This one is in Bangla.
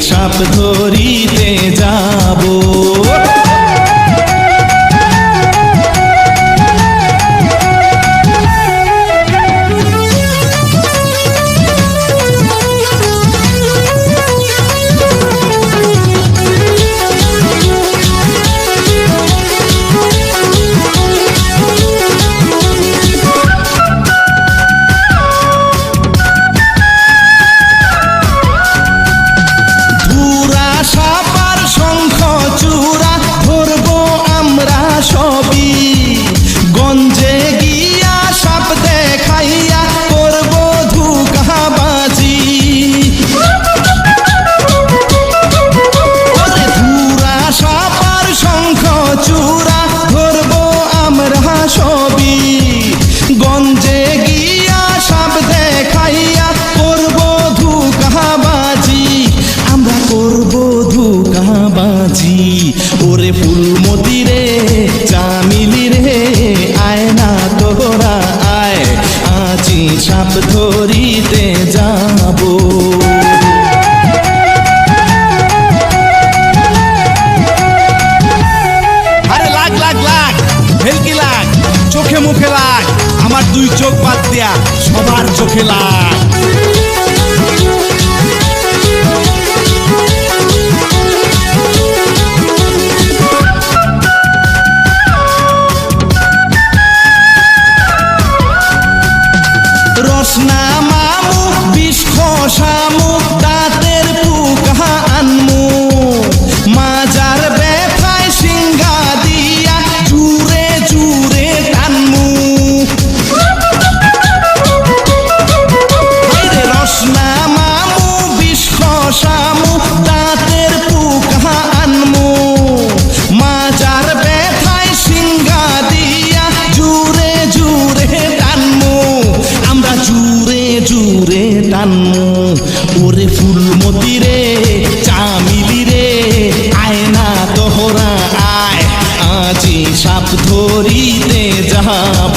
সাপ ধরিতে যাব। চোখে মুখে লাগ আমার দুই চোখ বাদ দেয়া সবার চোখে লাগ রসনা কান্নু ওরে ফুলমতি রে চামিলি রে আয়না তোহরা আয়। আজি সাপ ধরিতে যাব।